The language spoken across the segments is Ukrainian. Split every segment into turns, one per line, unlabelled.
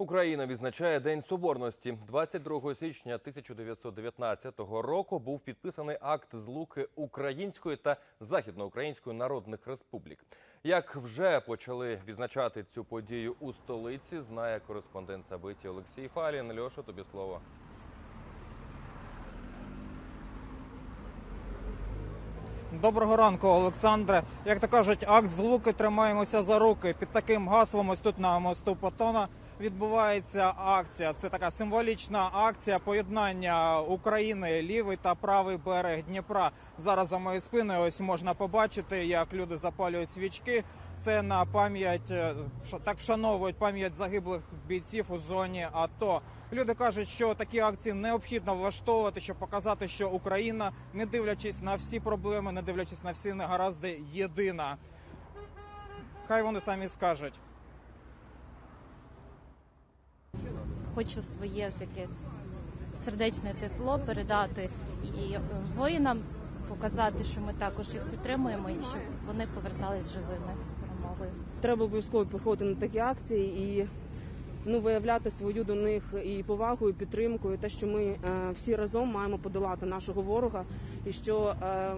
Україна відзначає День Соборності. 22 січня 1919 року був підписаний акт злуки Української та Західноукраїнської народних республік. Як вже почали відзначати цю подію у столиці, знає кореспондент Сабиті Олексій Фалін. Льоша, тобі слово.
Доброго ранку, Олександре. Як то кажуть, акт злуки тримаємося за руки. Під таким гаслом ось тут на мосту Патона відбувається акція. Це така символічна акція поєднання України, лівий та правий берег Дніпра. Зараз за моєю спиною ось можна побачити, як люди запалюють свічки. Це на пам'ять е, так вшановують пам'ять загиблих бійців у зоні АТО. Люди кажуть, що такі акції необхідно влаштовувати, щоб показати, що Україна, не дивлячись на всі проблеми, не дивлячись на всі негаразди, єдина. Хай вони самі скажуть.
Хочу своє таке сердечне тепло передати і е, воїнам, показати, що ми також їх підтримуємо і щоб вони повертались живими з перемогою.
Треба обов'язково приходити на такі акції і ну, виявляти свою до них і повагу, і підтримку, і те, що ми е, всі разом маємо подолати нашого ворога, і що е,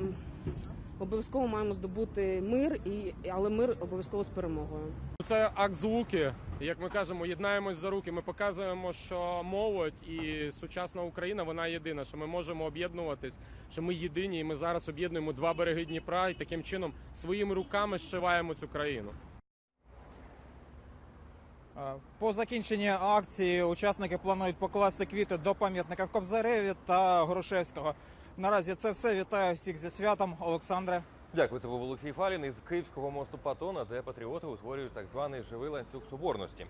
обов'язково маємо здобути мир, і, але мир обов'язково з перемогою.
Це акт злуки. Як ми кажемо, єднаємось за руки. Ми показуємо, що молодь і сучасна Україна вона єдина, що ми можемо об'єднуватись, що ми єдині, і ми зараз об'єднуємо два береги Дніпра і таким чином своїми руками зшиваємо цю країну.
По закінченні акції учасники планують покласти квіти до пам'ятника в Кобзареві та Грушевського. Наразі це все. Вітаю всіх зі святом, Олександре.
Дякую, це був Олексій Фалін із Київського мосту Патона, де патріоти утворюють так званий живий ланцюг соборності.